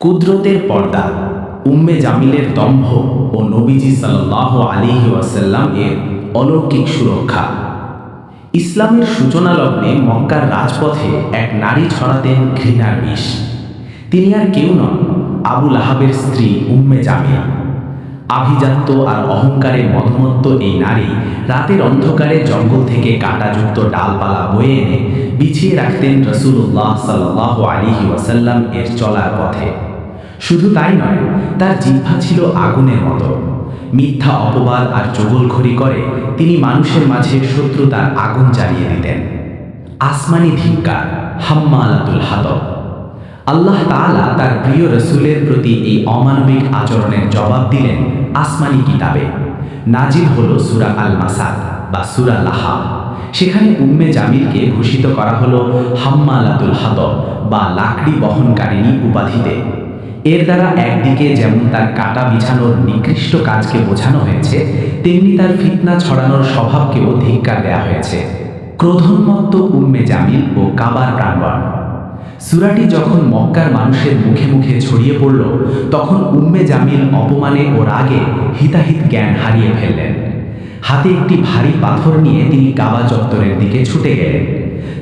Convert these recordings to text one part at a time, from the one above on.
কুদরতের পর্দা, উম্মে জামিলের দম্ভ ও নবীজি সাল্লাহ আলী ওয়াসাল্লাম এর অলৌকিক সুরক্ষা। ইসলামের সূচনা লগ্নে মক্কার রাজপথে এক নারী ছড়াতেন ঘৃণার বিষ। তিনি আর কেউ নন আবুল আহাবের স্ত্রী উম্মে জামিল। আভিজাত্য আর অহংকারে মধমত্ত এই নারী রাতের অন্ধকারে জঙ্গল থেকে কাঁটাযুক্ত ডালপালা বয়ে এনে বিছিয়ে রাখতেন রসুল্লাহ সাল্লাহ আলিহি ওয়াসাল্লাম এর চলার পথে। শুধু তাই নয়, তার জিহ্বা ছিল আগুনের মতো। মিথ্যা অপবাদ আর চগলখড়ি করে তিনি মানুষের মাঝে শত্রুতার আগুন জ্বালিয়ে দিতেন। আসমানি ধিক্কার, হাম্মালাতুল হাতব। আল্লাহ তাআলা তার প্রিয় রসুলের প্রতি এই অমানবিক আচরণের জবাব দিলেন আসমানি কিতাবে। নাজিল হল সুরা আল মাসাদ বা সুরা লাহা সেখানে উম্মে জামিলকে ভূষিত করা হলো হাম্মালাতুল হাতব বা লাকড়ি বহনকারিণী উপাধিতে। এর দ্বারা একদিকে যেমন তার কাটা বিছানোর নিকৃষ্ট কাজকে বোঝানো হয়েছে, তেমনি তার ফিতনা ছড়ানোর স্বভাবকেও ধিক্কার দেয়া হয়েছে। ক্রোধন্মত্ত উম্মে জামিল ও কাবার প্রাণবণ সুরাটি যখন মক্কার মানুষের মুখে মুখে ছড়িয়ে পড়ল, তখন উম্মে জামিল অপমানে ও রাগে হিতাহিত জ্ঞান হারিয়ে ফেললেন। হাতে একটি ভারী পাথর নিয়ে তিনি কাবা চত্বরের দিকে ছুটে গেলেন।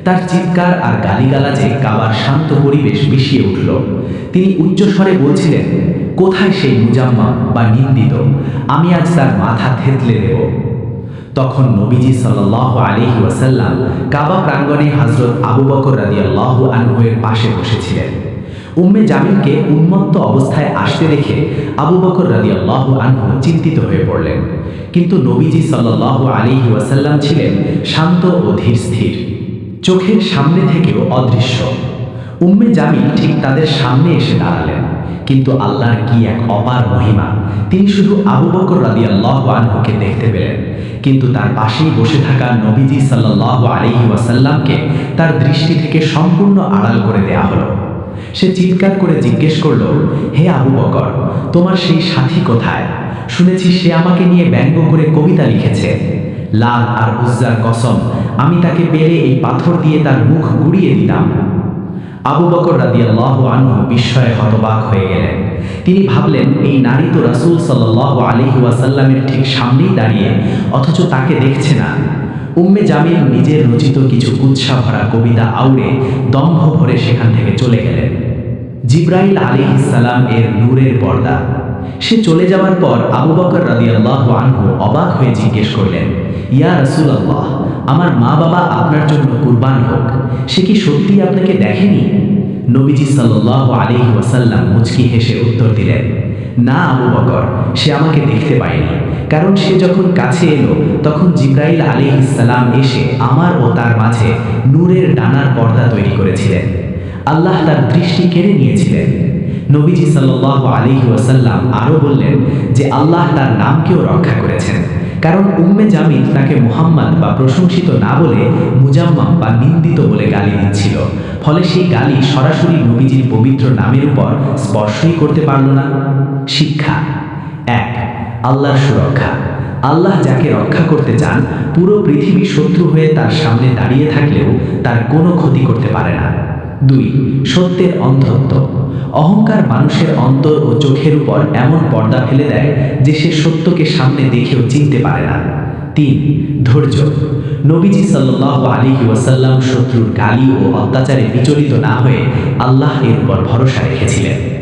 তার চিৎকার আর গালিগালাজে কাবার শান্ত পরিবেশ মিশিয়ে উঠল। তিনি উচ্চস্বরে বলছিলেন, কোথায় সেই মুজাম্মা বা নিন্দিত? আমি আজ তার মাথা থেতলে দেব। তখন নবীজি সাল্লাহ আলী ওয়াসাল্লাম কাবা প্রাঙ্গণে হজরত আবু বকর রাদিয়াল্লাহু আনহুয়ের পাশে বসেছিলেন। উম্মে জামিলকে উন্মত্ত অবস্থায় আসতে দেখে আবু বকর রাদিয়াল্লাহু আনহু চিন্তিত হয়ে পড়লেন। কিন্তু নবীজি সাল্লাহ আলিহি ওয়াসাল্লাম ছিলেন শান্ত ও ধীর স্থির। চোখের সামনে থেকেও অদৃশ্য। উম্মে জামিল ঠিক তাদের সামনে এসে দাঁড়ালেন। কিন্তু আল্লাহর কি এক অপার মহিমা, তিনি শুধু আবু বকর রাদিয়াল্লাহু আনহুকে দেখতে পেলেন। কিন্তু তার পাশেই বসে থাকা নবীজি সাল্লাহ আলহি ওয়াসাল্লামকে তার দৃষ্টি থেকে সম্পূর্ণ আড়াল করে দেয়া হলো। সে চিৎকার করে জিজ্ঞেস করল, হে আবু বকর, তোমার সেই সাথী কোথায়? শুনেছি সে আমাকে নিয়ে ব্যঙ্গ করে কবিতা লিখেছে। লাল আর উজ্জার কসম, আমি তাকে পেলে এই পাথর দিয়ে তার মুখ গুড়িয়ে দিতাম। আবু বকর রাদিয়াল্লাহু আনহু বিস্ময়ে হতবাক হয়ে গেলেন। তিনি ভাবলেন, এই নারী তো রাসূল সাল্লাল্লাহু আলাইহি ওয়াসাল্লামের ঠিক সামনেই দাঁড়িয়ে, অথচ তাকে দেখছে না। উম্মে জামিল নিজের রচিত কিছু উৎসাহ ভরা কবিতা আউড়ে দম্ভ ভরে সেখান থেকে চলে গেলেন। জিব্রাইল আলাইহিস সালাম এর নূরের পর্দা। সে চলে যাওয়ার পর আবু বকর রাদিয়াল্লাহু আনহু অবাক হয়ে জিজ্ঞেস করলেন, ইয়া রাসূলুল্লাহ, আমার মা বাবা আপনার জন্য কুরবান হোক, সে কি সত্যি আপনাকে দেখেনি? নবীজি সাল্লাল্লাহু আলাইহি ওয়াসাল্লাম মুচকি হেসে উত্তর দিলেন, না, আবু বকর, সে আমাকে দেখতে পায়নি। কারণ সে যখন কাছে এলো, তখন জিব্রাইল আলাইহিস সালাম এসে আমার ও তার মাঝে নূরের ডানার পর্দা তৈরি করেছিলেন। আল্লাহ তার দৃষ্টি কেড়ে নিয়েছিলেন। নবীজি সাল্লাহ আলী ওয়াসাল্লাম আরও বললেন যে, আল্লাহ তার নামকেও রক্ষা করেছেন। কারণ উম্মে জামিল তাকে মুহাম্মদ বা প্রশংসিত না বলে মুজাম্মাম বা নিন্দিত বলে গালি দিচ্ছিল। ফলে সেই গালি সরাসরি নবীজির পবিত্র নামের উপর স্পর্শই করতে পারল না। শিক্ষা। এক, আল্লাহর সুরক্ষা। আল্লাহ যাকে রক্ষা করতে চান, পুরো পৃথিবী শত্রু হয়ে তার সামনে দাঁড়িয়ে থাকলেও তার কোনো ক্ষতি করতে পারে না। দুই, সত্যের অন্ধত্ব। অহংকার মানুষের অন্তর ও চোখের উপর এমন পর্দা ফেলে দেয় যে সে সত্যকে সামনে দেখেও চিনতে পারে না। তিন, ধৈর্য। নবীজি সাল্লাহ আলী ওয়াসাল্লাম শত্রুর গালি ও অত্যাচারে বিচলিত না হয়ে আল্লাহ এর উপর ভরসা রেখেছিলেন।